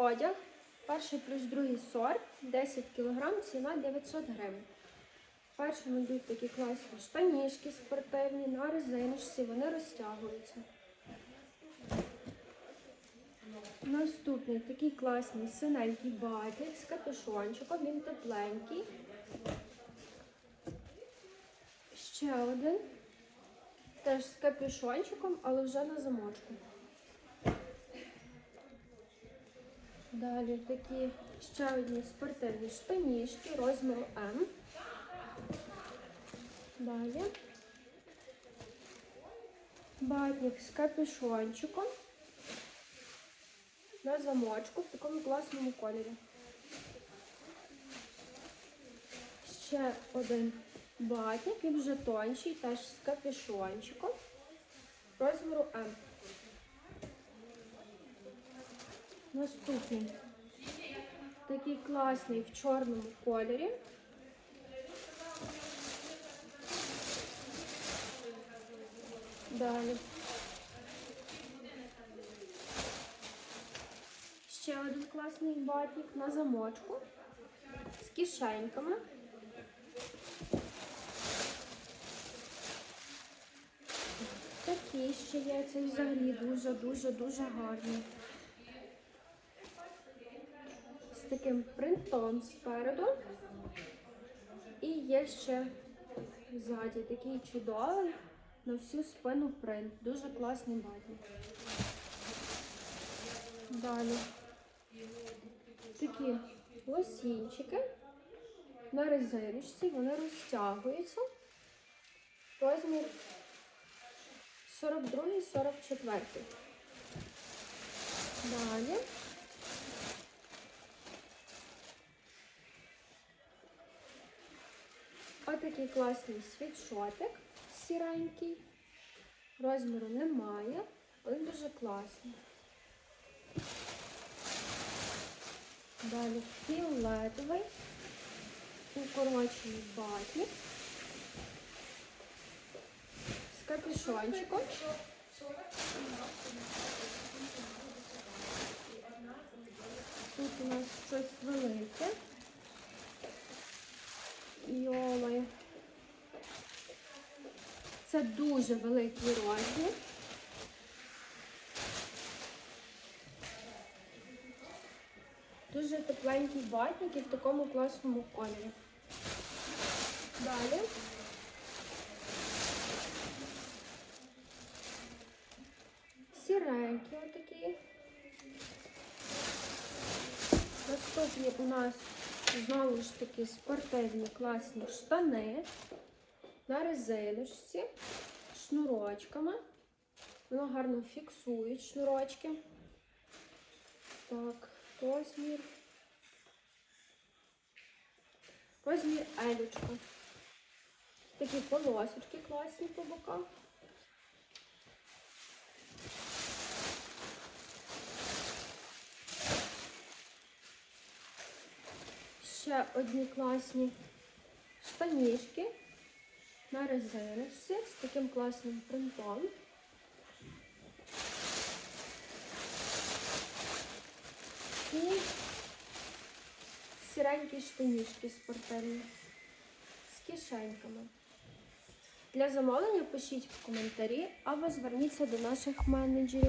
одяг. Перший плюс другий сорт, 10 кг, ціна 900 гривень. Першими йдуть такі класні штанішки спортивні на резиночці, вони розтягуються. Наступний такий класний синенький батик з капюшончиком, він тепленький. Ще один. Теж з капюшончиком, але вже на замочку. Далі такі ще одні спортивні штанішки розміру М. Далі. Батник з капюшончиком на замочку в такому класному кольорі. Ще один батник, він вже тонший, теж з капюшончиком розміру М. Наступний такий класний в чорному кольорі. Далі. Ще один класний батник на замочку з кишеньками. Такі ще є, це взагалі дуже-дуже-дуже гарний. З таким принтом спереду. І є ще ззаді такий чудовий на всю спину принт. Дуже класний батник. Далі такі лосінчики на резиночці, вони розтягуються. Розмір 42-44. Далі. Отакий класний світшотик сіренький. Розміру немає, але дуже класний. Далі фіолетовий, укорочений батник з капюшончиком. Це дуже великий розмір. Дуже тепленький батник і в такому класному кольорі. Далі. Сіренькі отакі. Наступні у нас знову ж таки спортивні класні штани на резиночці, шнурочками. Воно гарно фіксують шнурочки. Так, розмір. Розмір елючка. Такі полосочки класні по боках. Ще одні класні штанішки на резиночці з таким класним принтом. І сіренькі штанішки спортивні з кишеньками. Для замовлення пишіть в коментарі або зверніться до наших менеджерів.